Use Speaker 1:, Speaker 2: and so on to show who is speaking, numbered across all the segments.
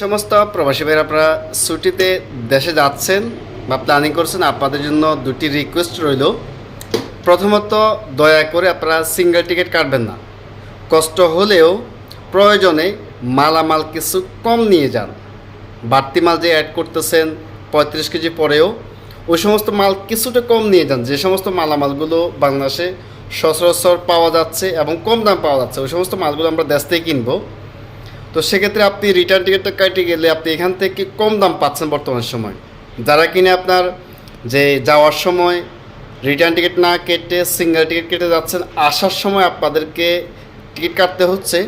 Speaker 1: সমস্ত প্রবাসী ভাইরা আপনারা ছুটিতে দেশে যাচ্ছেন বা প্ল্যানিং করছেন, আপনাদের জন্য দুটি রিকোয়েস্ট রইল। প্রথমত, দয়া করে আপনারা সিঙ্গেল টিকিট কাটবেন না। কষ্ট হলেও প্রয়োজনে মালামাল কিছু কম নিয়ে যান। বাড়তি মাল যে অ্যাড করতেছেন, পঁয়ত্রিশ কেজি পরেও, ওই সমস্ত মাল কিছুটা কম নিয়ে যান। যে সমস্ত মালামালগুলো বাংলাদেশে সচরাচর পাওয়া যাচ্ছে এবং কম দাম পাওয়া যাচ্ছে, ওই সমস্ত মালগুলো আমরা দেশ থেকে কিনবো। তো সেক্ষেত্রে আপনি রিটার্ন টিকিটটা কাটে গেলে আপনি এখান থেকে কম দাম পাচ্ছেন বর্তমান সময়। যারা কিনে আপনার যে যাওয়ার সময় রিটার্ন টিকিট না কেটে সিঙ্গেল টিকিট কেটে যাচ্ছেন, আসার সময় আপনাদেরকে টিকিট কাটতে হচ্ছে।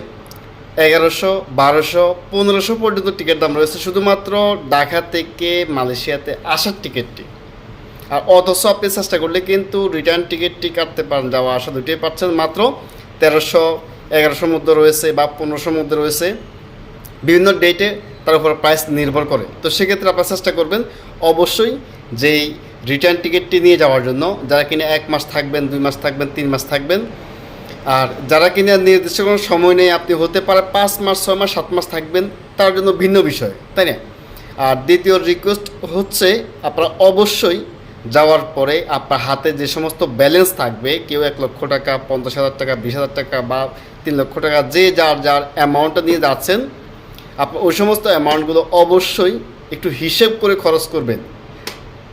Speaker 1: এগারোশো, বারোশো, পনেরোশো পর্যন্ত টিকিট দাম রয়েছে, শুধুমাত্র ঢাকা থেকে মালয়েশিয়াতে আসার টিকিটটি আর অথচ আপনি চেষ্টা করলে কিন্তু রিটার্ন টিকিটটি কাটতে পারেন যাওয়া আসা দুটোই পাচ্ছেন, মাত্র তেরোশো এগারোশোর মধ্যে রয়েছে, বা পনেরোশোর মধ্যে রয়েছে, বিভিন্ন ডেটে তার উপর প্রাইস নির্ভর করে। তো সেক্ষেত্রে আপনারা চেষ্টা করবেন অবশ্যই যেই রিটার্ন টিকিটটি নিয়ে যাওয়ার জন্য, যারা কিনে এক মাস থাকবেন, দুই মাস থাকবেন, তিন মাস থাকবেন, আর যারা কিনে নির্দিষ্ট কোনো সময় নেই, আপনি হতে পারে পাঁচ মাস, ছয় মাস, সাত মাস থাকবেন, তার জন্য ভিন্ন বিষয়, তাই না? আর দ্বিতীয় রিকোয়েস্ট হচ্ছে, আপনারা অবশ্যই যাওয়ার পরে আপনার হাতে যে সমস্ত ব্যালেন্স থাকবে, কেউ এক লক্ষ টাকা, পঞ্চাশ হাজার টাকা, বিশ হাজার টাকা বা তিন লক্ষ টাকা, যে যার যার অ্যামাউন্টটা নিয়ে যাচ্ছেন আপনার ওই সমস্ত অ্যামাউন্টগুলো অবশ্যই একটু হিসেব করে খরচ করবেন।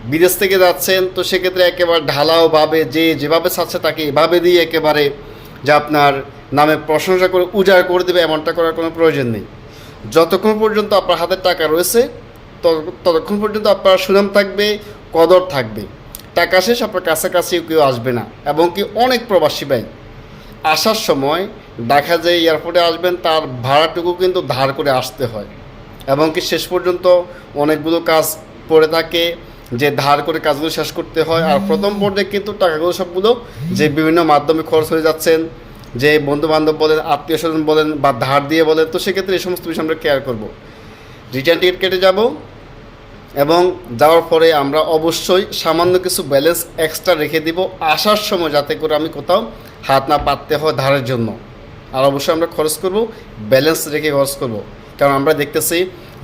Speaker 1: বিদেশ থেকে যাচ্ছেন, তো সেক্ষেত্রে একেবারে ঢালাওভাবে যে যেভাবে চাচ্ছে তাকে এভাবে দিয়ে একেবারে যে আপনার নামে প্রশংসা করে উজাড় করে দেবে, এমনটা করার কোনো প্রয়োজন নেই। যতক্ষণ পর্যন্ত আপনার হাতে টাকা রয়েছে, তত- ততক্ষণ পর্যন্ত আপনার সুনাম থাকবে কদর থাকবে। টাকা শেষ, আপনার কাছাকাছি কেউ আসবে না। এবং কি অনেক প্রবাসী ভাই আসার সময় দেখা যায় এয়ারপোর্টে আসবেন, তার ভাড়াটুকু কিন্তু ধার করে আসতে হয়। এবং কি শেষ পর্যন্ত অনেকগুলো কাজ পড়ে থাকে, যে ধার করে কাজগুলো শেষ করতে হয়। আর প্রথম পর্যায়ে কিন্তু টাকাগুলো সবগুলো যে বিভিন্ন মাধ্যমে খরচ হয়ে যাচ্ছেন, যে বন্ধু বান্ধব বলেন, আত্মীয় স্বজন বলেন বা ধার দিয়ে বলেন, তো সেক্ষেত্রে এই সমস্ত বিষয় আমরা কেয়ার করব। রিটার্ন টিকিট কেটে যাব এবং যাওয়ার পরে আমরা অবশ্যই সামান্য কিছু ব্যালেন্স এক্সট্রা রেখে দিব আসার সময় যাতে করে আমি কোথাও হাত না পাততে হয় ধারের জন্য। আর অবশ্যই আমরা খরচ করব ব্যালেন্স রেখে খরচ করব। কারণ আমরা দেখতেছি,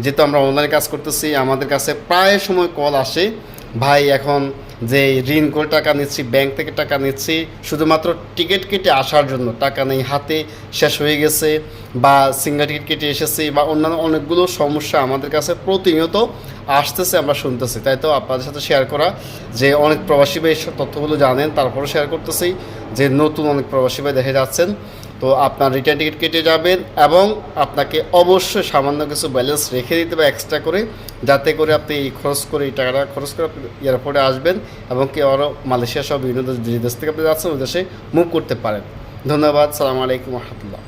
Speaker 1: যেহেতু আমরা অনলাইনে কাজ করতেছি, আমাদের কাছে প্রায় সময় কল আসে ভাই, এখন যে ঋণ করে টাকা নিচ্ছি ব্যাংক থেকে টাকা নিচ্ছি, শুধুমাত্র টিকিট কেটে আসার জন্য টাকা নেই, হাতে শেষ হয়ে গেছে বা সিঙ্গার টিকিট কেটে এসেছি বা অন্যান্য অনেকগুলো সমস্যা আমাদের কাছে প্রতিনিয়ত আসতেছে, আমরা শুনতেছি। তাই তো আপনাদের সাথে শেয়ার করা যে অনেক প্রবাসী ভাই তথ্যগুলো জানেন তারপরে শেয়ার করতেছি যে নতুন অনেক প্রবাসী ভাই দেখে যাচ্ছেন। তো আপনার রিটার্ন টিকিট কেটে যাবেন এবং আপনাকে অবশ্যই সামান্য কিছু ব্যালেন্স রেখে দিতে হবে এক্সট্রা করে, যাতে করে আপনি এই খরচ করে এই টাকাটা খরচ করে আপনি এয়ারপোর্টে আসবেন এবং কি আরও মালয়েশিয়া সব বিভিন্ন দেশ থেকে আপনি যাচ্ছেন, ওই দেশে মুভ করতে পারেন। ধন্যবাদ, সালাম আলাইকুম রহমতুল্লাহ।